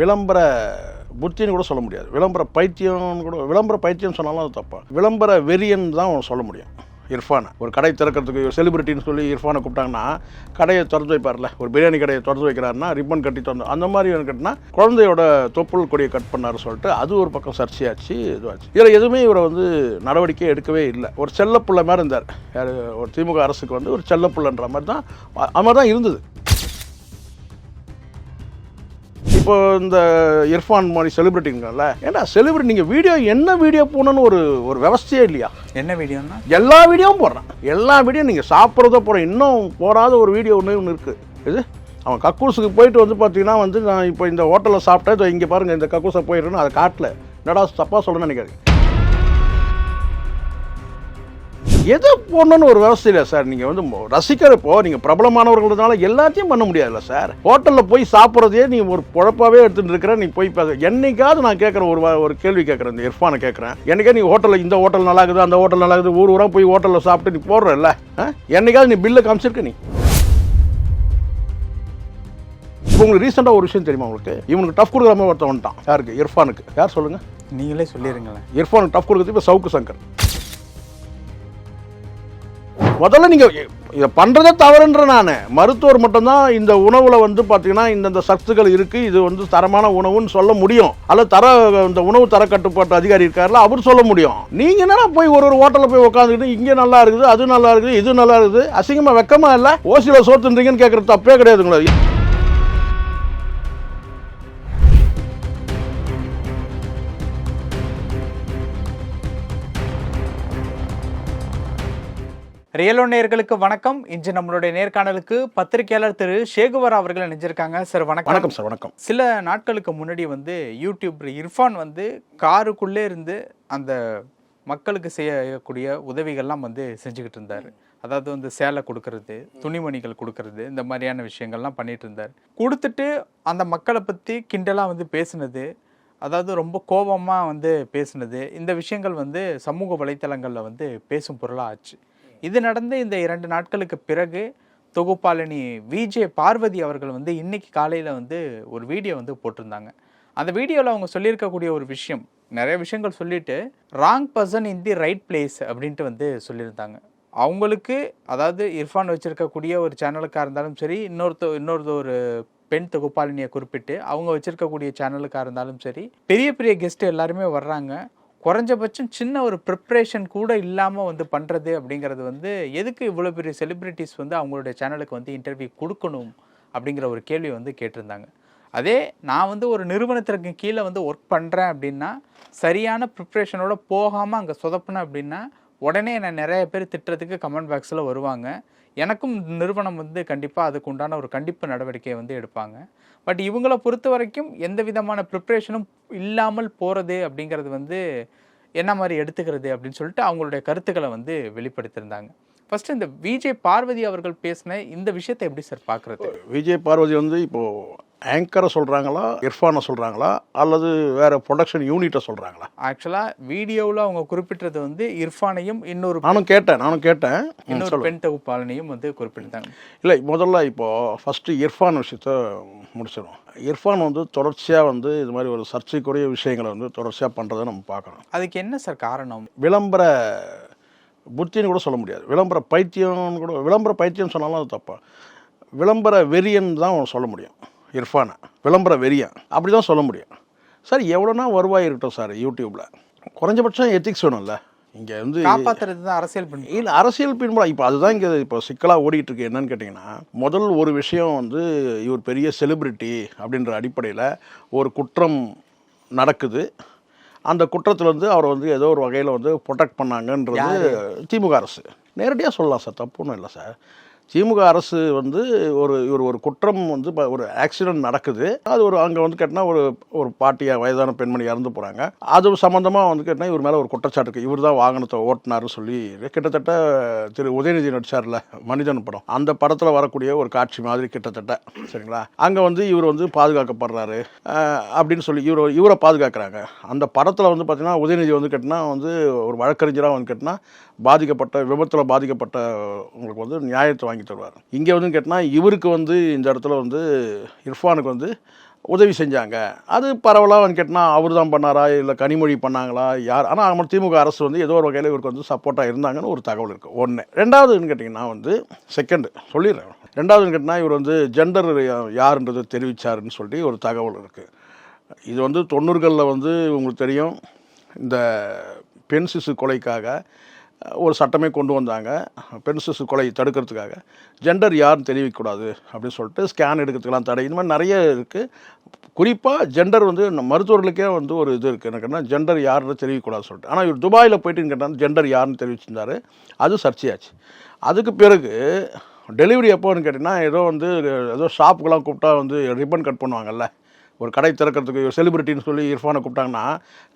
விளம்பர புத்தின்னு கூட சொல்ல முடியாது. விளம்பர பைத்தியம்னு கூட விளம்பர பைத்தியம் சொன்னாலும் அது தப்பா. விளம்பர வெறியன் தான் சொல்ல முடியும். இர்ஃபானை. ஒரு கடை திறக்கிறதுக்கு செலிபிரிட்டின்னு சொல்லி இர்ஃபானை கூப்பிட்டாங்கன்னா கடையை திறந்து வைப்பார்ல. ஒரு பிரியாணி கடையை திறந்து வைக்கிறாருன்னா ரிப்பன் கட்டி திறந்து அந்த மாதிரி கட்டினா குழந்தையோட தொப்புள் கொடியை கட் பண்ணார் சொல்லிட்டு அது ஒரு பக்கம் சர்ச்சையாச்சு இதுவாச்சு. இதில் எதுவுமே இவரை வந்து நடவடிக்கை எடுக்கவே இல்லை. ஒரு செல்லப்புள்ள மாதிரி இருந்தார். ஒரு திமுக அரசுக்கு வந்து ஒரு செல்லப்புள்ளன்ற மாதிரி தான் அது மாதிரி தான் இருந்தது. இப்போ இந்த இர்ஃபான் மாதிரி செலிபிரிட்டிங்கல்ல ஏன்னா செலிபிரிட்டி நீங்கள் வீடியோ என்ன வீடியோ போகணுன்னு ஒரு ஒரு விவஸ்தையே இல்லையா? என்ன வீடியோன்னா எல்லா வீடியோவும் போடுறான். எல்லா வீடியோ நீங்கள் சாப்பிட்றத போகிறோம் இன்னும் போடாத ஒரு வீடியோ ஒன்று ஒன்று இருக்குது இது? அவன் கக்கூஸுக்கு போயிட்டு வந்து பார்த்தீங்கன்னா வந்து நான் இப்போ இந்த ஹோட்டலில் சாப்பிட்டேன் இதோ இங்கே பாருங்கள் இந்த கக்கூஸை போயிடுறேன்னு அதை காட்டல. என்னடா தப்பாக சொல்கிறேன்னு நினைக்காது எது போடணும்னு ஒரு விவசாய இல்லை சார். நீங்கள் வந்து ரசிக்கிறப்போ நீங்கள் பிரபலமானவர்கள்னால எல்லாத்தையும் பண்ண முடியாதுல்ல சார். ஹோட்டலில் போய் சாப்பிட்றதையே நீ ஒரு பொழப்பாகவே எடுத்துட்டு இருக்கிற நீ போய் பேச. என்னைக்காவது நான் கேட்குற ஒரு ஒரு கேள்வி கேட்குறேன் இந்த இர்ஃபானை கேட்குறேன் என்னைக்கா நீ ஹோட்டலில் இந்த ஹோட்டல் நல்லா இருக்குது அந்த ஹோட்டல் நல்லா இருக்குது ஊர் ஊராக போய் ஹோட்டலில் சாப்பிட்டு நீ போடுறல்ல? என்னைக்காவது நீ பில்லை காமிச்சிருக்க நீ? இப்போ உங்களுக்கு ரீசெண்டாக ஒரு விஷயம் தெரியுமா உங்களுக்கு? இவனுக்கு டஃப் கொடுக்குற மாதிரி ஒருத்தன் வந்துட்டான். யாருக்கு? இர்ஃபானுக்கு. யார் சொல்லுங்கள் நீங்களே சொல்லிடுங்களேன் இர்ஃபானுக்கு டஃப் கொடுக்குறது இப்போ சவுக்கு சங்கர். முதல்ல நீங்கள் இதை பண்ணுறதே தவறுன்ற நான். மருத்துவர் மட்டும்தான் இந்த உணவில் வந்து பார்த்தீங்கன்னா இந்தந்த சத்துக்கள் இருக்குது இது வந்து தரமான உணவுன்னு சொல்ல முடியும். அல்ல தர இந்த உணவு தர கட்டுப்பாட்டு அதிகாரி இருக்கார்ல அவர் சொல்ல முடியும். நீங்கள் என்னன்னா போய் ஒரு ஒரு ஹோட்டலில் போய் உட்காந்துக்கிட்டு இங்கே நல்லா இருக்குது அது நல்லா இருக்குது இது நல்லா இருக்குது அசிங்கமாக வெக்கமாக இல்லை? ஓசியில் சோத்துன்றீங்கன்னு கேட்குறது தப்பே கிடையாதுங்களா. ரியலோ நேயர்களுக்கு வணக்கம். இன்று நம்மளுடைய நேர்காணலுக்கு பத்திரிகையாளர் திரு சேகுவர் அவர்கள் இணைஞ்சிருக்காங்க. சார் வணக்கம். வணக்கம் சார் வணக்கம். சில நாட்களுக்கு முன்னாடி வந்து யூடியூபர் இர்ஃபான் வந்து காருக்குள்ளே இருந்து அந்த மக்களுக்கு செய்யக்கூடிய உதவிகள்லாம் வந்து செஞ்சுக்கிட்டு இருந்தார். அதாவது வந்து சேலை கொடுக்கறது துணிமணிகள் கொடுக்கறது இந்த மாதிரியான விஷயங்கள்லாம் பண்ணிட்டு இருந்தார். கொடுத்துட்டு அந்த மக்களை பற்றி கிண்டலாக வந்து பேசுனது அதாவது ரொம்ப கோபமாக வந்து பேசுனது இந்த விஷயங்கள் வந்து சமூக வலைத்தளங்களில் வந்து பேசும் பொருளாக ஆச்சு. இது நடந்து இந்த இரண்டு நாட்களுக்கு பிறகு தொகுப்பாளினி விஜே பார்வதி அவர்கள் வந்து இன்னைக்கு காலையில் வந்து ஒரு வீடியோ வந்து போட்டிருந்தாங்க. அந்த வீடியோவில் அவங்க சொல்லியிருக்கக்கூடிய ஒரு விஷயம் நிறைய விஷயங்கள் சொல்லிட்டு wrong person in the right place அப்படின்ட்டு வந்து சொல்லியிருந்தாங்க. அவங்களுக்கு அதாவது இர்ஃபான் வச்சுருக்கக்கூடிய ஒரு சேனலுக்காக இருந்தாலும் சரி இன்னொருத்த இன்னொருத்த ஒரு பெண் தொகுப்பாளினியை குறிப்பிட்டு அவங்க வச்சுருக்கக்கூடிய சேனலுக்காக இருந்தாலும் சரி பெரிய பெரிய கெஸ்ட் எல்லாருமே வர்றாங்க. குறைஞ்சபட்சம் சின்ன ஒரு ப்ரிப்ரேஷன் கூட இல்லாமல் வந்து பண்ணுறது அப்படிங்கிறது வந்து எதுக்கு இவ்வளோ பெரிய செலிப்ரிட்டிஸ் வந்து அவங்களுடைய சேனலுக்கு வந்து இன்டர்வியூ கொடுக்கணும் அப்படிங்கிற ஒரு கேள்வி வந்து கேட்டிருந்தாங்க. அதே நான் வந்து ஒரு நிறுவனத்திற்கு கீழே வந்து ஒர்க் பண்ணுறேன் அப்படின்னா சரியான ப்ரிப்ரேஷனோட போகாமல் அங்கே சொதப்பினேன் அப்படின்னா உடனே என்னை நிறைய பேர் திட்டுறதுக்கு கமெண்ட் பாக்ஸில் வருவாங்க. எனக்கும் நிறுவனம் வந்து கண்டிப்பாக அதுக்கு உண்டான ஒரு கண்டிப்பு நடவடிக்கையை வந்து எடுப்பாங்க. பட் இவங்களை பொறுத்த வரைக்கும் எந்த விதமான ப்ரிப்ரேஷனும் இல்லாமல் போகிறது அப்படிங்கிறது வந்து என்ன மாதிரி எடுத்துக்கிறது அப்படின்னு சொல்லிட்டு அவங்களுடைய கருத்துக்களை வந்து வெளிப்படுத்தியிருந்தாங்க. ஃபர்ஸ்ட் இந்த விஜே பார்வதி அவர்கள் பேசின இந்த விஷயத்தை எப்படி சார் பார்க்குறது விஜய் பார்வதி வந்து இப்போது ஆங்கரை சொல்கிறாங்களா இர்ஃபானை சொல்கிறாங்களா அல்லது வேறு ப்ரொடக்ஷன் யூனிட்டை சொல்கிறாங்களா ஆக்சுவலாக வீடியோவில் அவங்க குறிப்பிட்டது வந்து இர்ஃபானையும் இன்னொரு நானும் கேட்டேன் நானும் கேட்டேன். இன்னொரு பெண் தொகுப்பாளனையும் வந்து குறிப்பிட்டாங்க. இல்லை முதல்ல இப்போது ஃபஸ்ட்டு இர்ஃபான் விஷயத்த முடிச்சிடும் இர்ஃபான் வந்து தொடர்ச்சியாக வந்து இது மாதிரி ஒரு சர்ச்சைக்குரிய விஷயங்களை வந்து தொடர்ச்சியாக பண்ணுறதை நம்ம பார்க்கணும். அதுக்கு என்ன சார் காரணம்? விளம்பர புத்தின்னு கூட சொல்ல முடியாது. விளம்பர பைத்தியம்னு கூட விளம்பர பைத்தியம் சொன்னாலும் அது தப்பா. விளம்பர வெறியன் தான் சொல்ல முடியும். இர்ஃபானை விளம்பர வெறியன் அப்படி தான் சொல்ல முடியும். சார் எவ்வளோனா வருவாய் இருக்கட்டும் சார் யூடியூப்பில் குறைஞ்சபட்சம் எத்திக்ஸ் வேணும்ல. இங்கே வந்து காப்பாத்துறது தான் அரசியல் பண்ணி இல்லை அரசியல் பின்புலம் இப்போ அதுதான் இங்கே இப்போ சிக்கலாக ஓடிட்டு இருக்கு என்னன்னு கேட்டிங்கன்னா முதல் ஒரு விஷயம் வந்து இவர் பெரிய செலிபிரிட்டி அப்படின்ற அடிப்படையில் ஒரு குற்றம் நடக்குது. அந்த குற்றத்தில் வந்து அவரை வந்து ஏதோ ஒரு வகையில் வந்து ப்ரொடெக்ட் பண்ணாங்கன்றது திமுக அரசு. நேரடியாக சொல்லலாம் சார் தப்பு ஒன்றும் இல்லை சார். திமுக அரசு வந்து ஒரு இவர் ஒரு குற்றம் வந்து ஒரு ஆக்சிடென்ட் நடக்குது. அது ஒரு அங்கே வந்து கேட்டினா ஒரு ஒரு பாட்டியாக வயதான பெண்மணி இறந்து போகிறாங்க அது சம்மந்தமாக வந்து கேட்டால் இவர் மேலே ஒரு குற்றச்சாட்டு இருக்குது இவர் தான் வாகனத்தை ஓட்டினார்னு சொல்லி கிட்டத்தட்ட திரு உதயநிதி நடிச்சார்ல மனிதன் படம். அந்த படத்தில் வரக்கூடிய ஒரு காட்சி மாதிரி கிட்டத்தட்ட. சரிங்களா? அங்கே வந்து இவர் வந்து பாதுகாக்கப்படுறாரு. அப்படின்னு சொல்லி இவர் இவரை பாதுகாக்கிறாங்க. அந்த படத்தில் வந்து பார்த்தீங்கன்னா உதயநிதி வந்து கேட்டினா வந்து ஒரு வழக்கறிஞராக வந்து கேட்டினா பாதிக்கப்பட்ட விபத்தில் பாதிக்கப்பட்ட உங்களுக்கு வந்து நியாயத்தை வாங்கி தருவார் இங்கே வந்து கேட்டால் இவருக்கு வந்து இந்த இடத்துல வந்து இர்ஃபானுக்கு வந்து உதவி செஞ்சாங்க. அது பரவலாக வந்து கேட்டால் அவர் தான் பண்ணாரா இல்லை கனிமொழி பண்ணாங்களா யார்? ஆனால் நம்ம திமுக அரசு வந்து ஏதோ ஒரு வகையில் இவருக்கு வந்து சப்போர்ட்டாக இருந்தாங்கன்னு ஒரு தகவல் இருக்குது ஒன்று ரெண்டாவதுன்னு கேட்டிங்கன்னா வந்து செகண்டு சொல்லிடுறேன். ரெண்டாவதுன்னு கேட்டிங்கன்னா இவர் வந்து ஜெண்டர் யாருன்றது தெரிவித்தாருன்னு சொல்லி ஒரு தகவல் இருக்குது இது வந்து தொண்ணூறுகளில் வந்து உங்களுக்கு தெரியும். இந்த பெண் சிசு கொலைக்காக ஒரு சட்டமே கொண்டு வந்தாங்க. பெண் சிசு கொலை தடுக்கிறதுக்காக. ஜெண்டர் யாருன்னு தெரிவிக்கக்கூடாது அப்படின்னு சொல்லிட்டு ஸ்கேன் எடுக்கிறதுக்கெலாம் தடை. இந்த மாதிரி நிறைய இருக்குது குறிப்பாக ஜெண்டர் வந்து மருத்துவர்களுக்கே வந்து ஒரு இது இருக்குது எனக்குன்னா ஜெண்டர் யாருன்னு தெரிவிக்கக்கூடாதுன்னு சொல்லிட்டு. ஆனால் இவர் துபாயில் போயிட்டு கேட்டால் ஜெண்டர் யாருன்னு தெரிவிச்சிருந்தாரு. அது சர்ச்சையாச்சு. அதுக்கு பிறகு டெலிவரி எப்போன்னு கேட்டிங்கன்னா ஏதோ வந்து ஏதோ ஷாப்புக்கெலாம் கூப்பிட்டா வந்து ரிப்பன் கட் பண்ணுவாங்கல்ல. ஒரு கடை திறக்கிறதுக்கு செலிபிரிட்டின்னு சொல்லி இர்ஃபானை கூப்பிட்டாங்கன்னா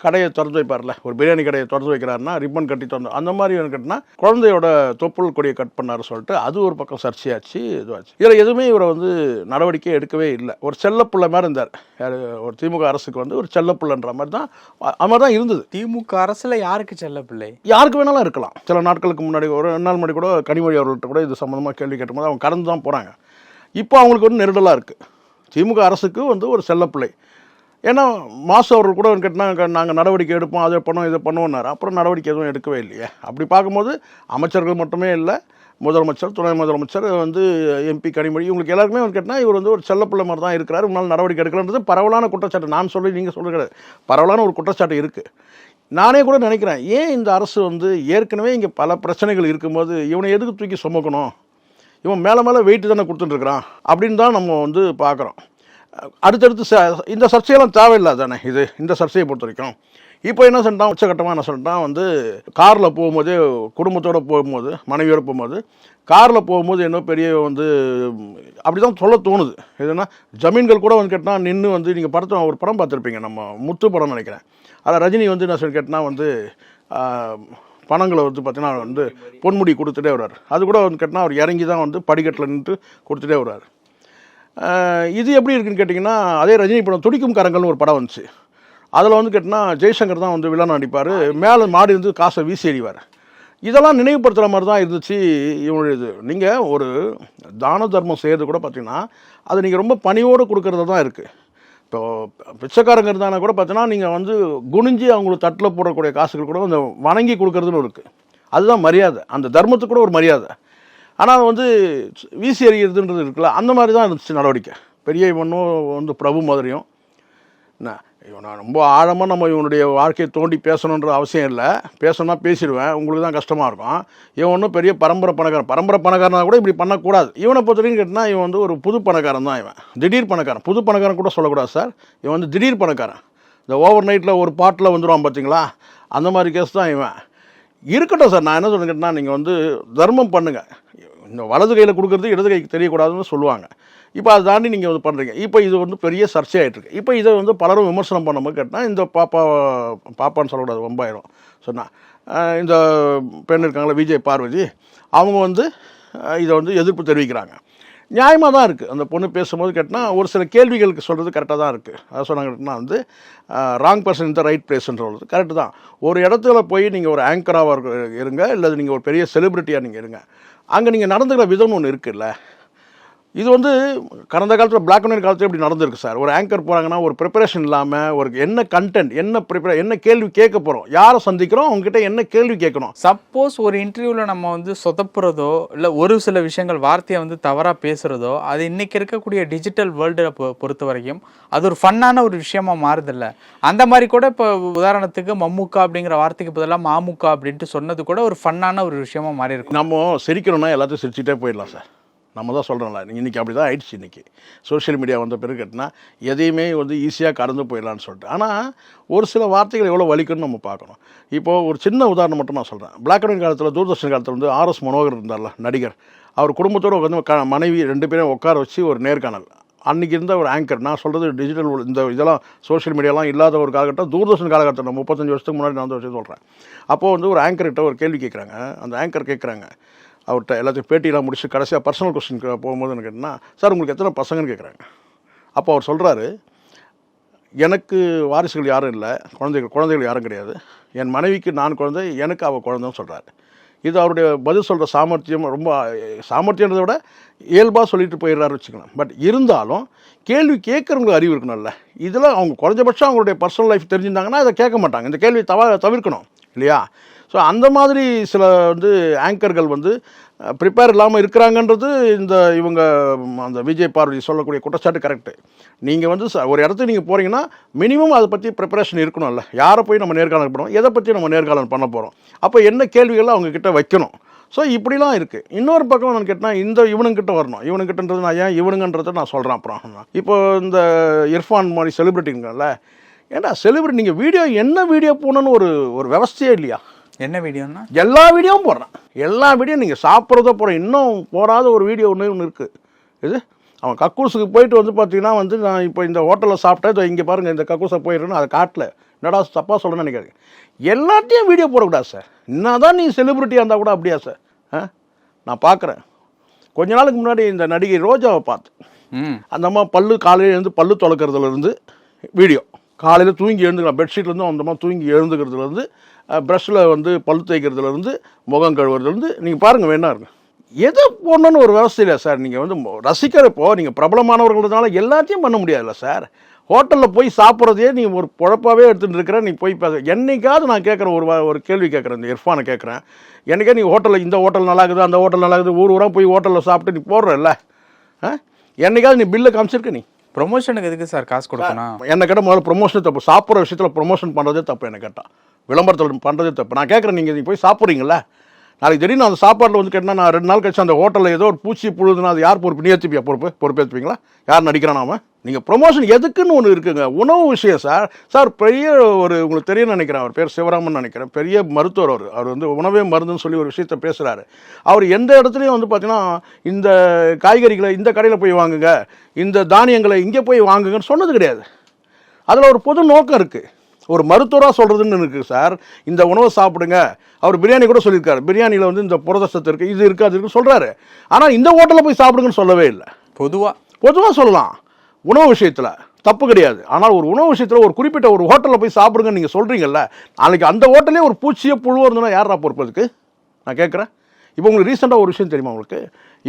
கடையை திறந்து வைப்பார்ல. ஒரு பிரியாணி கடையை திறந்து வைக்கிறாருன்னா ரிப்பன் கட்டி திறந்து அந்த மாதிரி கேட்டினா குழந்தையோட தொப்புள் கொடியை கட் பண்ணாரு சொல்லிட்டு அது ஒரு பக்கம் சர்ச்சையாச்சு இதுவாச்சு. இதில் எதுவுமே இவரை வந்து நடவடிக்கை எடுக்கவே இல்லை. ஒரு செல்லப்புள்ள மாதிரி இருந்தார். யாரு, ஒரு திமுக அரசுக்கு வந்து ஒரு செல்லப்புள்ளன்ற மாதிரி தான் அது மாதிரி தான் இருந்தது. திமுக அரசுல யாருக்கு செல்ல பிள்ளை யாருக்கு வேணாலும் இருக்கலாம். சில நாட்களுக்கு முன்னாடி ஒரு ரெண்டு நாள் முன்னாடி கூட கனிமொழி அவர்கள்ட்ட கூட இது சம்மந்தமாக கேள்வி கேட்டும்போது அவங்க கடந்து தான் போகிறாங்க இப்போ அவங்களுக்கு ஒரு நெருடலாக இருக்குது திமுக அரசுக்கு வந்து ஒரு செல்லப்பிள்ளை. ஏன்னா மாசு அவர்கள் கூட கேட்டால் நாங்கள் நடவடிக்கை எடுப்போம் அதை பண்ணுவோம் இதை பண்ணுவோம்னாரு அப்புறம் நடவடிக்கை எதுவும் எடுக்கவே இல்லையே. அப்படி பார்க்கும்போது அமைச்சர்கள் மட்டுமே இல்லை முதலமைச்சர் துணை முதலமைச்சர் வந்து எம்பி கனிமொழி இவங்களுக்கு எல்லாருக்குமே வந்து கேட்டால் இவர் வந்து ஒரு செல்லப்பிள்ளை மாதிரி தான் இருக்கிறார் உங்களால் நடவடிக்கை எடுக்கலன்றது பரவலான குற்றச்சாட்டு. நான் சொல்லி நீங்கள் சொல்கிறது கிடையாது. பரவலான ஒரு குற்றச்சாட்டு இருக்குது நானே கூட நினைக்கிறேன் ஏன் இந்த அரசு வந்து ஏற்கனவே இங்கே பல பிரச்சனைகள் இருக்கும்போது இவனை எதுக்கு தூக்கி சுமக்கணும்? இவன் மேலே மேலே வெயிட் தானே கொடுத்துட்டுருக்குறான். அப்படின்னு தான் நம்ம வந்து பார்க்குறோம். அடுத்தடுத்து ச இந்த சர்ச்சையெல்லாம் தேவையில்லை தானே இது இந்த சர்ச்சையை பொறுத்த வரைக்கும். இப்போ என்ன சொல்லிட்டான்? உச்சகட்டமாக என்ன சொல்லிட்டான்? வந்து காரில் போகும்போதே குடும்பத்தோடு போகும்போது மனைவியோடு போகும்போது காரில் போகும்போது என்ன பெரிய வந்து அப்படி தான் சொல்ல தோணுது. எதுனா ஜமீன்கள் கூட வந்து கேட்டால் நின்று வந்து நீங்கள் படத்தை ஒரு படம் பார்த்துருப்பீங்க நம்ம முத்து படம் நினைக்கிறேன். அதில் ரஜினி வந்து என்ன சொல்லி கேட்டால் வந்து பணங்களை வந்து பார்த்தீங்கன்னா வந்து பொன்முடி கொடுத்துட்டே வருவார். அது கூட வந்து கேட்டால் அவர் இறங்கி தான் வந்து படிக்கட்டில் நின்று கொடுத்துட்டே வருவார். இது எப்படி இருக்குன்னு கேட்டிங்கன்னா அதே ரஜினி படம் துடிக்கும் கரங்கள்னு ஒரு படம் வந்துச்சு. அதில் வந்து கேட்டிங்கன்னா ஜெய்சங்கர் தான் வந்து வில்லன் நடிப்பார். மேலே மாடி இருந்து காசை வீசி எறிவார். இதெல்லாம் நினைவுபடுத்துகிற மாதிரி தான் இருந்துச்சு இவங்களுடைய இது. நீங்கள் ஒரு தான தர்மம் செய்கிறது கூட பார்த்திங்கன்னா அது நீங்கள் ரொம்ப பணியோடு கொடுக்கறது தான் இருக்குது இப்போ பிச்சைக்காரங்க இருந்தானா கூட பார்த்தீங்கன்னா நீங்கள் வந்து குனிஞ்சு அவங்களுக்கு தட்டில் போடக்கூடிய காசுகள் கூட அந்த வணங்கி கொடுக்கறதுன்னு இருக்குது அதுதான் மரியாதை. அந்த தர்மத்துக்கு கூட ஒரு மரியாதை. ஆனால் வந்து வீசி எறிகிறதுன்றது இருக்குல்ல அந்த மாதிரி தான் இருந்துச்சு நடவடிக்கை. பெரிய இவனும் வந்து பிரபு மாதிரியும். என்ன இவன் நான் ரொம்ப ஆழமாக நம்ம இவனுடைய வாழ்க்கையை தோண்டி பேசணுன்ற அவசியம் இல்லை. பேசணும்னா பேசிடுவேன் உங்களுக்கு தான் கஷ்டமாக இருக்கும். இவன் ஒன்றும் பெரிய பரம்பரை பணக்காரன் பரம்பரை பணக்காரனா கூட இப்படி பண்ணக்கூடாது. இவனை பொறுத்த வரைக்கும் கேட்டால் இவன் வந்து ஒரு புது பணக்காரன் தான் இவன். திடீர் பணக்காரன். புது பணக்காரன் கூட சொல்லக்கூடாது சார். இவன் வந்து திடீர் பணக்காரன். இந்த ஓவர் நைட்டில் ஒரு பாட்டில் வந்துடுவான் பார்த்தீங்களா அந்த மாதிரி கேஸ் தான் இவன். இருக்கட்டும் சார் நான் என்ன சொல்லுங்க கேட்டால் நீங்கள் வந்து தர்மம் பண்ணுங்கள் இந்த வலது கையில் கொடுக்குறது இடது கைக்கு தெரியக்கூடாதுன்னு சொல்லுவாங்க. இப்போ அதை தாண்டி நீங்கள் வந்து பண்ணுறீங்க இப்போ இது வந்து பெரிய சர்ச்சையாயிட்டு இருக்கு இப்போ இதை வந்து பலரும் விமர்சனம் பண்ணும்போது கேட்டால் இந்த பாப்பா பாப்பான்னு சொல்லக்கூடாது ஒம்பாயிரம் சொன்னால் இந்த பெண் இருக்காங்களா விஜய் பார்வதி அவங்க வந்து இதை வந்து எதிர்ப்பு தெரிவிக்கிறாங்க. நியாயமாக தான் இருக்குது அந்த பொண்ணு பேசும்போது கேட்டால் ஒரு சில கேள்விகளுக்கு சொல்கிறது கரெக்டாக தான் இருக்குது அதை சொன்னாங்கன்னா வந்து ராங் பர்சன் இந்த ரைட் பிளேஸ்ன்றது கரெக்டு தான். ஒரு இடத்துல போய் நீங்கள் ஒரு ஆங்கராக இருங்க இல்லை நீங்கள் ஒரு பெரிய செலிப்ரிட்டியாக நீங்கள் இருங்க. அங்கே நீங்கள் நடந்துக்கிற விதம்னு ஒன்று இருக்குல்ல. இது வந்து கடந்த காலத்தில் பிளாக் அண்ட் ஒயிட் காலத்தில் இப்படி நடந்திருக்கு சார் ஒரு ஆங்கர் போகிறாங்கன்னா ஒரு ப்ரிப்பரேஷன் இல்லாமல் ஒரு என்ன கண்டென்ட் என்ன ப்ரிப்பரே என்ன கேள்வி கேட்க போகிறோம் யாரை சந்திக்கிறோம்? அவங்ககிட்ட என்ன கேள்வி கேட்கணும்? சப்போஸ் ஒரு இன்டர்வியூவில் நம்ம வந்து சொதப்புறதோ இல்லை ஒரு சில விஷயங்கள் வார்த்தையை வந்து தவறாக பேசுகிறதோ அது இன்னைக்கு இருக்கக்கூடிய டிஜிட்டல் வேர்ல்டை பொறுத்த வரைக்கும் அது ஒரு ஃபன்னான ஒரு விஷயமா மாறுதில்ல. அந்த மாதிரி கூட இப்போ உதாரணத்துக்கு மம்முக்கா அப்படிங்கிற வார்த்தைக்கு பதிலாக மாமுக்கா அப்படின்ட்டு சொன்னது கூட ஒரு ஃபன்னான ஒரு விஷயமா மாறி இருக்கும் நம்ம சிரிக்கணும்னா எல்லாத்தையும் சிரிச்சுட்டே போயிடலாம் சார் நம்ம தான் சொல்கிறோம்ல இன்றைக்கி அப்படி தான் ஆயிடுச்சு இன்றைக்கி சோஷியல் மீடியா வந்த பிறகு கட்டினா எதையுமே வந்து ஈஸியாக கடந்து போயிடலான்னு சொல்லிட்டு. ஆனால் ஒரு சில வார்த்தைகள் எவ்வளோ வலிக்குன்னு நம்ம பார்க்கணும். இப்போது ஒரு சின்ன உதாரணம் மட்டும் நான் சொல்கிறேன் பிளாக் அண்ட் ஒயிட் காலத்தில் தூர்தர்ஷன் காலத்தில் வந்து ஆர்எஸ் மனோகர் இருந்தார்ல நடிகர். அவர் குடும்பத்தோடு உட்காந்து க மனைவி ரெண்டு பேரும் உட்கார வச்சு ஒரு நேர்காணல். அன்றைக்கி இருந்த ஒரு ஆங்கர் நான் சொல்கிறது டிஜிட்டல் இந்த இதெல்லாம் சோஷியல் மீடியாலாம் இல்லாத ஒரு காலகட்டம் தூர்தர்ஷன் காலகட்டம் முப்பத்தஞ்சு வருஷத்துக்கு முன்னாடி நான் வந்து வச்சு சொல்கிறேன் அப்போது வந்து ஒரு ஆங்கர்கிட்ட ஒரு கேள்வி கேட்குறாங்க அந்த ஆங்கர் கேட்குறாங்க அவர்கிட்ட எல்லாத்தையும் பேட்டியெல்லாம் முடிச்சு கடைசியாக பர்சனல் கொஸ்டின் போகும்போது எனக்கு கேட்டிங்கன்னா சார் உங்களுக்கு எத்தனை பசங்கன்னு கேட்குறாங்க அப்போ அவர் சொல்கிறாரு எனக்கு வாரிசுகள் யாரும் இல்லை குழந்தைகள் குழந்தைகள் யாரும் கிடையாது. என் மனைவிக்கு நான் குழந்தை எனக்கு அவள் குழந்தைன்னு சொல்கிறாரு இது அவருடைய பதில் சொல்கிற சாமர்த்தியம் ரொம்ப சாமர்த்தியன்றதை விட இயல்பாக சொல்லிட்டு போயிடுறாரு வச்சுக்கலாம் பட் இருந்தாலும் கேள்வி கேட்குறவங்களுக்கு அறிவு இருக்கணும்ல. இதில் அவங்க குறைஞ்சபட்சம் அவங்களுடைய பர்சனல் லைஃப் தெரிஞ்சிருந்தாங்கன்னா அதை கேட்க மாட்டாங்க. இந்த கேள்வி தவ தவிர்க்கணும். இல்லையா? ஸோ அந்த மாதிரி சில வந்து ஆங்கர்கள் வந்து ப்ரிப்பேர் இல்லாமல் இருக்கிறாங்கன்றது இந்த இவங்க அந்த விஜய் பார்வதி சொல்லக்கூடிய குற்றச்சாட்டு கரெக்டு நீங்கள் வந்து ச- ஒரு இடத்துக்கு நீங்கள் போகிறீங்கன்னா மினிமம் அதை பற்றி ப்ரிப்பரேஷன் இருக்கணும்ல. யாரை போய் நம்ம நேர்காணல் பண்ணுறோம்? எதை பற்றி நம்ம நேர்காணல் பண்ண போகிறோம் அப்போ என்ன கேள்விகளை அவங்கக்கிட்ட வைக்கணும்? ஸோ இப்படிலாம் இருக்குது இன்னொரு பக்கம் நான் கேட்டால் இந்த இவனுங்கிட்ட வரணும். இவனுங்கிட்டன்றது நான் ஏன் இவனுங்கன்றதை நான் சொல்கிறேன் அப்புறம். இப்போ இந்த இர்ஃபான் மாதிரி செலிபிரிட்டிங்கல்ல ஏன்டா செலிபிரிட்டி நீங்கள் வீடியோ என்ன வீடியோ போகணுன்னு ஒரு ஒரு விவஸ்தையே இல்லையா? என்ன வீடியோன்னா? எல்லா வீடியோவும் போடுறான். எல்லா வீடியோ நீங்கள் சாப்பிட்றத போகிற இன்னும் போடாத ஒரு வீடியோ ஒன்று ஒன்று இருக்குது இது? அவன் கக்கூஸுக்கு போயிட்டு வந்து பார்த்தீங்கன்னா வந்து நான் இப்போ இந்த ஹோட்டலில் சாப்பிட்டேன் இங்கே பாருங்கள் இந்த கக்கூஸை போயிடுறேன்னு அதை காட்டல. என்னடா தப்பாக சொல்கிறேன்னு நினைக்கிறேன் எல்லாத்தையும் வீடியோ போடக்கூடாது சார். என்னதான் நீ செலிபிரிட்டியாக இருந்தால் கூட அப்படியா சார்? ஆ? நான் பார்க்குறேன் கொஞ்ச நாளுக்கு முன்னாடி இந்த நடிகை ரோஜாவை பார்த்தேன். ம். அந்த அம்மா பல்லு காலையில் எழுந்து பல்லு துளக்கிறதுலேருந்து வீடியோ. காலையில் தூங்கி எழுந்துக்கலாம். பெட்ஷீட்லேருந்து அந்த தூங்கி எழுந்துக்கிறதுலேருந்து ப்ரஷ்ஷில் வந்து பல் தேய்க்கிறதுலேருந்து முகம் கழுவுறதுலேருந்து நீங்கள் பாருங்கள் வேணா இருங்க. எது போடணும்னு ஒரு வசதி இல்லை சார். நீங்கள் வந்து ரசிக்கிறப்போ நீங்கள் பிரபலமானவர்கள்னால எல்லாத்தையும் பண்ண முடியாதுல்ல சார். ஹோட்டலில் போய் சாப்பிட்றதையே நீ ஒரு பொழப்பாகவே எடுத்துகிட்டு இருக்கிற நீ போய் பேச என்னைக்காவது நான் கேட்குறேன் ஒரு வா- ஒரு கேள்வி கேட்குறேன் இந்த இர்ஃபானை கேட்குறேன் என்னைக்கே நீ ஹோட்டலில் இந்த ஹோட்டல் நல்லா இருக்குது அந்த ஹோட்டல் நல்லா இருக்குது ஊர் ஊராக போய் ஹோட்டலில் சாப்பிட்டு நீ போடுறல்ல. ஆ என்னைக்காவது நீ பில்லை காமிச்சிருக்க நீ? ப்ரொமோஷனுக்கு எதுக்கு சார் காசு கொடுக்கணும்? என்ன கேட்டால் முதல்ல ப்ரொமோஷன் தப்பு. சாப்பிட்ற விஷயத்தில் ப்ரொமோஷன் பண்ணுறதே தப்பு என்ன கேட்டால் விளம்பரத்தில் பண்ணுறதே தப்பு. நான் கேட்குறேன் நீங்கள் போய் சாப்பிட்றீங்களா நாளைக்கு திடீர்னு அந்த சாப்பாட்டில் வந்து கேட்டால் நான் ரெண்டு நாள் கழிச்சு அந்த ஹோட்டலில் ஏதோ ஒரு பூச்சி புழுதுனா அது யார் பொறுப்பு? நீ பொறுப்பு? பொறுப்பேற்றுப்பீங்களா யார் நடிக்கிறானாம நீங்கள் ப்ரொமோஷன் எதுக்குன்னு ஒன்று இருக்குங்க. உணவு விஷயம் சார். சார் பெரிய ஒரு உங்களுக்கு தெரியும் நினைக்கிறேன். அவர் பேர் சிவராமன் நினைக்கிறேன். பெரிய மருத்துவர் அவர். அவர் வந்து உணவே மருந்துன்னு சொல்லி ஒரு விஷயத்த பேசுகிறாரு அவர் எந்த இடத்துலையும் வந்து பார்த்தீங்கன்னா இந்த காய்கறிகளை இந்த கடையில் போய் வாங்குங்க. இந்த தானியங்களை இங்கே போய் வாங்குங்கன்னு சொன்னது கிடையாது. அதில் ஒரு பொது நோக்கம் இருக்குது ஒரு மருத்துவராக சொல்கிறதுன்னு இருக்குது சார். இந்த உணவை சாப்பிடுங்க. அவர் பிரியாணி கூட சொல்லியிருக்காரு. பிரியாணியில் வந்து இந்த புரதசத்து இருக்குது இது இருக்குது அது இருக்குன்னு சொல்கிறாரு ஆனால் இந்த ஹோட்டலில் போய் சாப்பிடுங்கன்னு சொல்லவே இல்லை. பொதுவாக பொதுவாக சொல்லலாம். உணவு விஷயத்தில் தப்பு கிடையாது. ஆனால் ஒரு உணவு விஷயத்தில் ஒரு குறிப்பிட்ட ஒரு ஹோட்டலில் போய் சாப்பிடுங்கன்னு நீங்கள் சொல்கிறீங்கல்ல நாளைக்கு அந்த ஹோட்டலே ஒரு பூச்சியோ புழுவோ இருந்ததுன்னா யாரா பொறுப்பு அதுக்கு? நான் கேட்குறேன் இப்போ உங்களுக்கு ரீசெண்டாக ஒரு விஷயம் தெரியுமா உங்களுக்கு?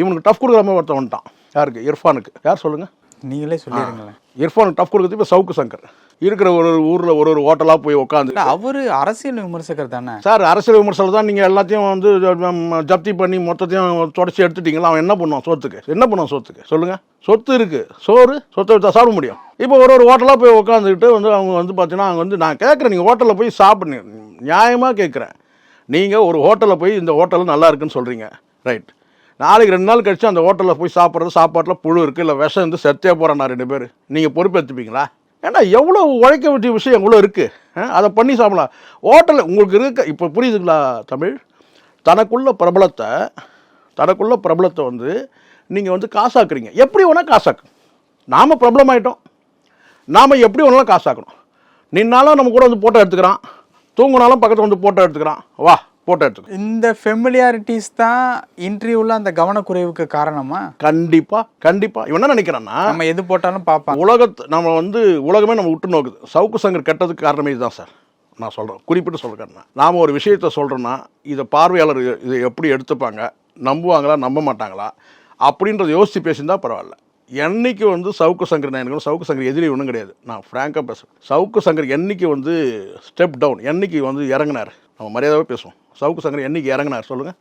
இவனுக்கு டஃப் கொடுக்குற மாதிரி ஒருத்தன் வந்துட்டான். யாருக்கு? இர்ஃபானுக்கு. யார் சொல்லுங்கள் நீங்களே சொல்லிடுங்களேன். இர்ஃபானுக்கு டஃப் கொடுக்குறது இப்போ சவுக்கு சங்கர். இருக்கிற ஒரு ஒரு ஊரில் ஒரு ஒரு ஹோட்டலாக போய் உட்காந்து அவரு அரசியல் விமர்சகர் தானே? சார் அரசியல் விமர்சனம் தான் நீங்கள் எல்லாத்தையும் வந்து ஜப்தி பண்ணி மொத்தத்தையும் தொடச்சி எடுத்துட்டீங்களா? அவன் என்ன பண்ணுவான் சொத்துக்கு? என்ன பண்ணுவான் சொத்துக்கு? சொல்லுங்கள் சொத்து இருக்குது சோறு சொத்தை வித்தா சாப்பிட முடியும். இப்போ ஒரு ஒரு ஹோட்டலாக போய் உட்காந்துக்கிட்டு வந்து அவங்க வந்து பார்த்தீங்கன்னா அவங்க வந்து நான் கேட்குறேன் நீங்கள் ஹோட்டலில் போய் சாப்பிடுங்க நியாயமாக கேட்குறேன் நீங்கள் ஒரு ஹோட்டலில் போய் இந்த ஹோட்டல் நல்லா இருக்குன்னு சொல்கிறீங்க ரைட். நாளைக்கு ரெண்டு நாள் கழிச்சு அந்த ஹோட்டலில் போய் சாப்பிட்றது சாப்பாட்டில் புழு இருக்குது இல்லை விஷம் வந்து செத்தே போகிறேன் நான் ரெண்டு பேர். நீங்கள் பொறுப்பேற்றுப்பீங்களா ஏன்னா எவ்வளோ உழைக்க வேண்டிய விஷயம் எவ்வளோ இருக்குது அதை பண்ணி சாப்பிடலாம். ஹோட்டலில் உங்களுக்கு இருக்க இப்போ புரியுதுங்களா தமிழ்? தனக்குள்ள பிரபலத்தை தனக்குள்ள பிரபலத்தை வந்து நீங்கள் வந்து காசாக்குறீங்க. எப்படி வேணால் காசாக்கு. நாம் பிரபலமாயிட்டோம். நாம் எப்படி வேணாலும் காசாக்கணும். நின்னாலும் நம்ம கூட வந்து ஃபோட்டோ எடுத்துக்கிறான். தூங்குனாலும் பக்கத்தில் வந்து ஃபோட்டோ எடுத்துக்கிறான். வா. எடுத்துக்க இந்த ஃபெமிலியாரிட்டிஸ் தான் இன்டர்வியூல அந்த கவனக்குறைவுக்கு காரணமா? கண்டிப்பாக கண்டிப்பாக இவன் என்ன நினைக்கிறான்னா நம்ம எது போட்டாலும் பார்ப்பாங்க உலகத்து நம்ம வந்து உலகமே நம்ம விட்டு நோக்குது. சவுக்கு சங்கர் கெட்டதுக்கு காரணமே இதுதான் சார். நான் சொல்கிறேன் குறிப்பிட்டு சொல்கிறேன் நாம் ஒரு விஷயத்த சொல்கிறோன்னா இதை பார்வையாளர் இதை எப்படி எடுத்துப்பாங்க? நம்புவாங்களா? நம்ப மாட்டாங்களா? அப்படின்றத யோசித்து பேசியிருந்தா பரவாயில்ல. என்னைக்கு வந்து சவுக்கு சங்கர் நான் எனக்கு சவுக்கு சங்கர் எதிரி ஒன்றும் கிடையாது. நான் ஃப்ராங்காக பேசுகிறேன் சவுக்கு சங்கர் என்னைக்கு வந்து ஸ்டெப் டவுன் என்னைக்கு வந்து இறங்குனார்? நம்ம மரியாதையாக பேசுவோம். சவுக்கு சங்கர் என்னைக்கு இறங்கினார் சொல்லுங்கள்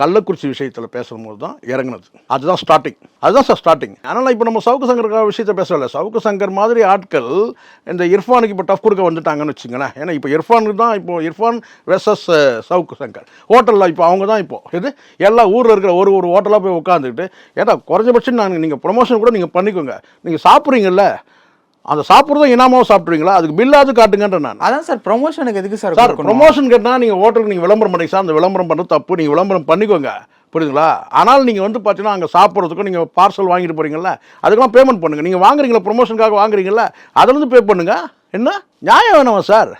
கள்ளக்குறிச்சி விஷயத்தில் பேசும்போது தான் இறங்குனது. அதுதான் ஸ்டார்டிங் அதுதான் சார் ஸ்டார்டிங் அதனால் இப்போ நம்ம சவுக்கு சங்கர் விஷயத்தை பேசல. சவுக்கு சங்கர் மாதிரி ஆட்கள் இந்த இர்ஃபானுக்கு இப்போ டஃப் கொடுக்க வந்துட்டாங்கன்னு வச்சுங்களேன் ஏன்னா இப்போ இர்ஃபானுக்கு தான் இப்போ இர்ஃபான் வெர்சஸ் சவுக்கு சங்கர் ஹோட்டலில் இப்போ அவங்க தான் இப்போ. இது எல்லா ஊரில் இருக்கிற ஒரு ஒரு ஹோட்டலாக போய் உட்காந்துக்கிட்டு ஏன்னா குறைஞ்சபட்சம் நான் நீங்கள் ப்ரொமோஷன் கூட நீங்கள் பண்ணிக்கோங்க. நீங்கள் சாப்பிட்றீங்கல்ல அந்த சாப்பிட்றதும் இனாமாவும் சாப்பிட்றீங்களா அதுக்கு பில்லாவது காட்டுங்கன்ற நான். அதான் சார் ப்ரொமோஷனுக்கு எதுக்கு சார் சார் ப்ரொமோஷன் கேட்டால் நீங்கள் ஹோட்டலுக்கு நீங்கள் விளம்பரம் பண்ணுறீங்க சார். அந்த விளம்பரம் பண்ணுறது தப்பு. நீங்கள் விளம்பரம் பண்ணிக்கோங்க. புரியுதுங்களா? ஆனால் நீங்கள் வந்து பார்த்தீங்கன்னா அங்கே சாப்பிட்றதுக்கும் நீங்கள் பார்சல் வாங்கிட்டு போகிறீங்கல்ல அதுக்கெல்லாம் பேமெண்ட் பண்ணுங்கள் நீங்கள் வாங்குறீங்களா ப்ரொமோஷனுக்காக வாங்குறீங்கல்ல அதுலேருந்து பே பண்ணுங்க. என்ன? நியாயம் வேணாமா சார்?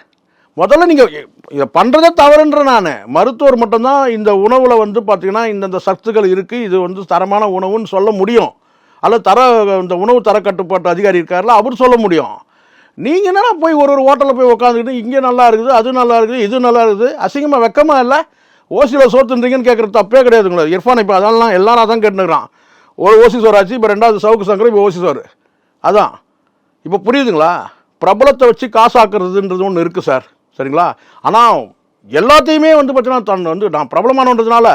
முதல்ல நீங்கள் இதை பண்ணுறதே தவறுன்ற நான். மருத்துவர் மட்டும்தான் இந்த உணவில் வந்து பார்த்தீங்கன்னா இந்தந்த சத்துக்கள் இருக்குது இது வந்து தரமான உணவுன்னு சொல்ல முடியும். அல்லது தர இந்த உணவு தர கட்டுப்பாட்டு அதிகாரி இருக்கார்ல அவர் சொல்ல முடியும். நீங்கள் என்னடா போய் ஒரு ஒரு ஹோட்டலில் போய் உட்காந்துக்கிட்டு இங்கே நல்லா இருக்குது அது நல்லா இருக்குது இது நல்லா இருக்குது அசிங்கமாக வெக்கமாக இல்லை? ஓசியில் சோத்துன்றீங்கன்னு கேட்குறது தப்பே கிடையாதுங்களா. இர்ஃபான் இப்போ அதெல்லாம் எல்லாரும் அதான் கேட்டுனுக்குறான் ஒரு ஓசி சோறு ஆச்சு இப்போ ரெண்டாவது சவுக்கு சங்கரம் இப்போ ஓசி சோறு. அதான். இப்போ புரியுதுங்களா? பிரபலத்தை வச்சு காசாக்குறதுன்றது ஒன்று இருக்குது சார். சரிங்களா? ஆனால் எல்லாத்தையுமே வந்து பார்த்தீங்கன்னா தன் வந்து நான் பிரபலமானன்றதுனால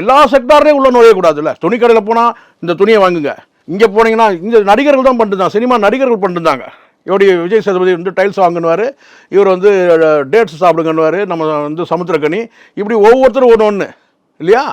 எல்லா செக்டார்லேயும் உள்ள நுழையக்கூடாதுல்ல. துணிக்கடையில் போனால் இந்த துணியை வாங்குங்க. இங்கே போனீங்கன்னா இந்த நடிகர்கள் தான் பண்ணிருந்தாங்க சினிமா நடிகர்கள் பண்ணிருந்தாங்க எப்படி விஜய் சேதுபதி வந்து டைல்ஸ் வாங்கினுவார். இவர் வந்து டேட்ஸ் சாப்பிடுங்கன்னுவார். நம்ம வந்து சமுத்திரக்கனி. இப்படி ஒவ்வொருத்தரும் ஒன்று ஒன்று இல்லையா?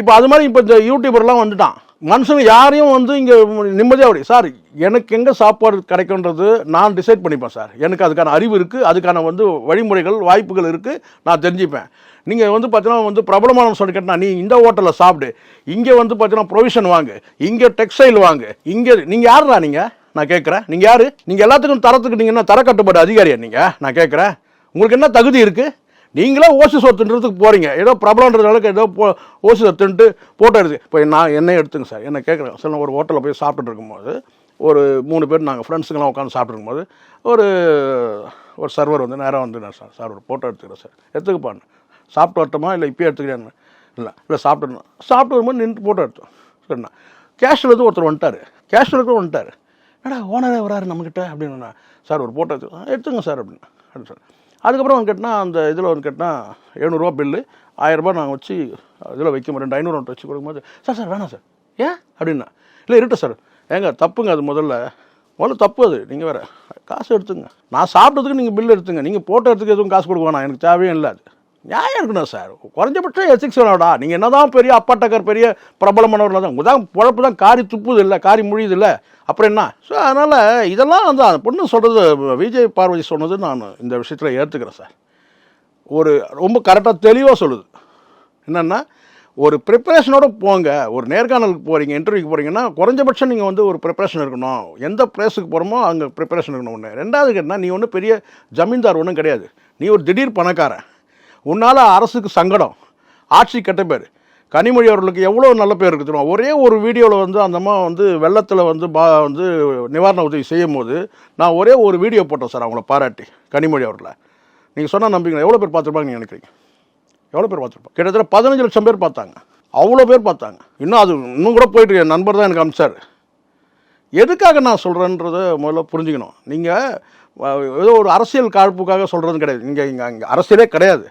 இப்போ அது மாதிரி இப்போ இந்த யூடியூபர்லாம் வந்துட்டான். மனுஷங்க யாரையும் வந்து இங்கே நிம்மதியாக அப்படி சார் எனக்கு எங்கே சாப்பாடு கிடைக்குன்றது நான் டிசைட் பண்ணிப்பேன் சார். எனக்கு அதுக்கான அறிவு இருக்குது அதுக்கான வந்து வழிமுறைகள் வாய்ப்புகள் இருக்குது நான் தெரிஞ்சுப்பேன். நீங்கள் வந்து பார்த்தீங்கன்னா வந்து பிரபலமான சொல்லி கேட்டால் நீ இந்த ஹோட்டலில் சாப்பிடு. இங்கே வந்து பார்த்தீங்கன்னா ப்ரொவிஷன் வாங்கு. இங்கே டெக்ஸ்டைல் வாங்கு. இங்கே நீங்கள் யாருடா நீங்கள் நான் கேட்குறேன். நீங்கள் யார்? நீங்கள் எல்லாத்துக்கும் தரத்துக்கு நீங்கள் என்ன தர கட்டுப்பாடு அதிகாரியா நீங்கள் நான் கேட்குறேன். உங்களுக்கு என்ன தகுதி இருக்குது நீங்களே ஓசி சொத்துன்றதுக்கு போகிறீங்க ஏதோ பிரபலன்றதுனால ஏதோ போ ஓசி சொத்துன்ட்டு போட்டோ எடுத்து இப்போ நான் என்ன எடுத்துங்க சார் என்ன கேட்குறேன். சார் ஒரு ஹோட்டலில் போய் சாப்பிட்டுட்டு இருக்கும்போது ஒரு மூணு பேர் நாங்கள் ஃப்ரெண்ட்ஸுங்கெல்லாம் உட்காந்து சாப்பிட்ருக்கும்போது ஒரு ஒரு சர்வர் வந்து நேராக வந்து நான் சார் சார் ஒரு ஃபோட்டோ எடுத்துக்கிறேன் சார் எடுத்துக்கப்பான்னு சாப்பிட்டு வரட்டுமா? இல்லை இப்போயே எடுத்துக்கிறேன்னு இல்லை இல்லை சாப்பிட்டு சாப்பிட்டு வரும்போது நின்று ஃபோட்டோ எடுத்தோம். சரிண்ணா கேஷில் வந்து ஒருத்தர் வந்துட்டார். கேஷில் இருக்கிற வந்துட்டார். ஏடா ஓனரே வராரு நம்மக்கிட்ட அப்படின்னு சார் ஒரு ஃபோட்டோ எடுத்து எடுத்துங்க சார் அப்படின்னு. அப்படின்னு சார் அதுக்கப்புறம் வந்து கேட்டினா அந்த இதில் வந்து கேட்டால் எழுநூறுவா பில்லு ஆயிரரூபா நாங்கள் வச்சு இதில் வைக்க ரெண்டு ஐநூறு ஒன்று வச்சு கொடுக்கும்போது சார் சார் வேணாம் சார். ஏன்? அப்படின்னா இல்லை இருக்கட்டும் சார். ஏங்க தப்புங்க அது முதல்ல. முதல்ல தப்பு அது. நீங்கள் வேறு காசு எடுத்துங்க. நான் சாப்பிட்டதுக்கு நீங்கள் பில் எடுத்துங்க. நீங்கள் போட்டோ எடுத்துக்க எதுவும் காசு கொடுக்க வேணாம். எனக்கு தேவையே இல்லை அது. நியாயம் இருக்கணும் சார். குறைஞ்சபட்சம் எசிக்ஸ் வேணாடா நீங்கள் என்னதான் பெரிய அப்பாட்டக்கர் பெரிய பிரபலமானவர்கள் தான் உதான் குழப்பு தான் காரி துப்புது இல்லை காரி முழியுது இல்லை அப்புறம் என்ன? ஸோ அதனால் இதெல்லாம் வந்து அந்த பொண்ணு சொல்கிறது விஜய் பார்வதி சொன்னது நான் இந்த விஷயத்தில் ஏற்றுக்கிறேன் சார். ஒரு ரொம்ப கரெக்டாக தெளிவாக சொல்லுது. என்னென்னா ஒரு ப்ரிப்பரேஷனோட போங்க. ஒரு நேர்காணலுக்கு போகிறீங்க இன்டர்வியூக்கு போகிறீங்கன்னா குறைஞ்சபட்சம் நீங்கள் வந்து ஒரு ப்ரிப்பரேஷன் இருக்கணும். எந்த ப்ளேஸுக்கு போகிறோமோ அங்கே ப்ரிப்பரேஷன் இருக்கணும். ஒன்று ரெண்டாவது கேட்டால் நீ ஒன்றும் பெரிய ஜமீன்தார் ஒன்றும் கிடையாது. நீ ஒரு திடீர் பணக்காரன். உன்னால் அரசுக்கு சங்கடம். ஆட்சி கெட்ட பேர். கனிமொழி அவர்களுக்கு எவ்வளோ நல்ல பேர் இருக்குது தெரியுமா? ஒரே ஒரு வீடியோவில் வந்து அந்த அம்மா வந்து வெள்ளத்தில் வந்து பா வந்து நிவாரண உதவி செய்யும் போது நான் ஒரே ஒரு வீடியோ போட்டேன் சார் அவங்கள பாராட்டி கனிமொழி அவர்களை. நீங்கள் சொன்னால் நம்பிக்கை. எவ்வளோ பேர் பார்த்துருப்பாங்க நீங்கள் நினைக்கிறீங்க? எவ்வளோ பேர் பார்த்துருப்பாங்க? கிட்டத்தட்ட பதினஞ்சு லட்சம் பேர் பார்த்தாங்க. அவ்வளோ பேர் பார்த்தாங்க. இன்னும் அது இன்னும் கூட போயிட்டு என் நண்பர் தான் எனக்கு அமிச்சார் எதுக்காக நான் சொல்கிறேன்றத முதல்ல புரிஞ்சுக்கணும். நீங்கள் ஏதோ ஒரு அரசியல் காழ்ப்புக்காக சொல்கிறது கிடையாது. இங்கே இங்கே இங்கே அரசியலே கிடையாது.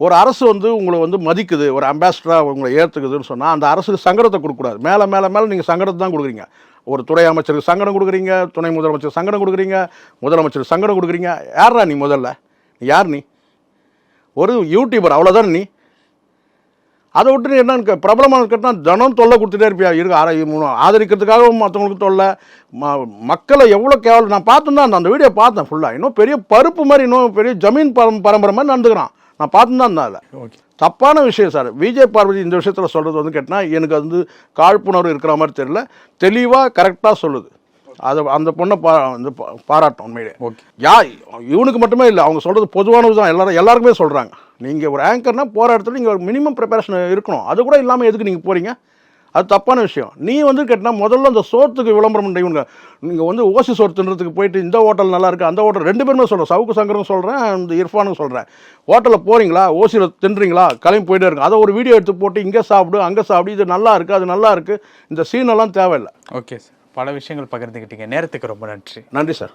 ஒரு அரசு வந்து உங்களை வந்து மதிக்குது ஒரு அம்பாசிடராக உங்களை ஏற்றுக்குதுன்னு சொன்னால் அந்த அரசுக்கு சங்கடத்தை கொடுக்கக்கூடாது. மேலே மேலே மேலே நீங்கள் சங்கடத்தை தான் கொடுக்குறீங்க. ஒரு துறை அமைச்சருக்கு சங்கடம் கொடுக்குறீங்க துணை முதலமைச்சருக்கு சங்கடம் கொடுக்குறீங்க முதலமைச்சருக்கு சங்கடம் கொடுக்குறீங்க. யாரா நீ முதல்ல? நீ யார் நீ? ஒரு யூடியூபர் அவ்வளோதான் நீ? அதை விட்டு நீ என்னன்னு பிரபலமான கேட்டால் தினம் தொல்லை கொடுத்துட்டே இருப்பியா? இருக்கு ஆர மூணு ஆதரிக்கிறதுக்காகவும் மற்றவங்களுக்கு தொல்லை. ம மக்களை எவ்வளோ கேவலம் நான் பார்த்துருந்தேன் அந்த அந்த வீடியோ பார்த்தேன் ஃபுல்லாக இன்னும் பெரிய பருப்பு மாதிரி இன்னும் பெரிய ஜமீன் பரம் பரம்பரை மாதிரி நடந்துக்கிறான். நான் பார்த்து தான் இருந்தேன் அதில் ஓகே. தப்பான விஷயம் சார். விஜய் பார்வதி இந்த விஷயத்தில் சொல்கிறது வந்து கேட்டால் எனக்கு வந்து காழ்ப்புணர்வு இருக்கிற மாதிரி தெரியல. தெளிவாக கரெக்டாக சொல்லுது. அதை அந்த பொண்ணை பா வந்து பாராட்டும் உண்மையிலே. ஓகே. யா இவனுக்கு மட்டுமே இல்லை. அவங்க சொல்கிறது பொதுவானது தான். எல்லாரும் எல்லாருக்குமே சொல்கிறாங்க நீங்கள் ஒரு ஆங்கர்னா போகிற இடத்துல நீங்கள் ஒரு மினிமம் ப்ரிப்பரேஷன் இருக்கணும். அது கூட இல்லாமல் எதுக்கு நீங்கள் போகிறீங்க அது தப்பான விஷயம். நீ வந்து கேட்டினா முதல்ல அந்த சோத்துக்கு விளம்பரம் பண்ண இவங்க நீங்கள் வந்து ஓசி சோறு தின்றதுக்கு போயிட்டு இந்த ஹோட்டல் நல்லா இருக்குது அந்த ஹோட்டல் ரெண்டு பேருமே சொல்கிறேன் சவுக்கு சங்கரும் சொல்கிறேன் இந்த இர்ஃபானும் சொல்கிறேன் ஹோட்டலில் போகிறீங்களா ஓசியில் தின்றீங்களா? கிளம்பி போயிட்டே இருக்கு அதை ஒரு வீடியோ எடுத்து போட்டு இங்கே சாப்பிடு அங்கே சாப்பிடு. இது நல்லா இருக்குது அது நல்லா இருக்குது இந்த சீனெல்லாம் தேவையில்லை. ஓகே சார் பல விஷயங்கள் பகிர்ந்துக்கிட்டீங்க நேரத்துக்கு ரொம்ப நன்றி. நன்றி சார்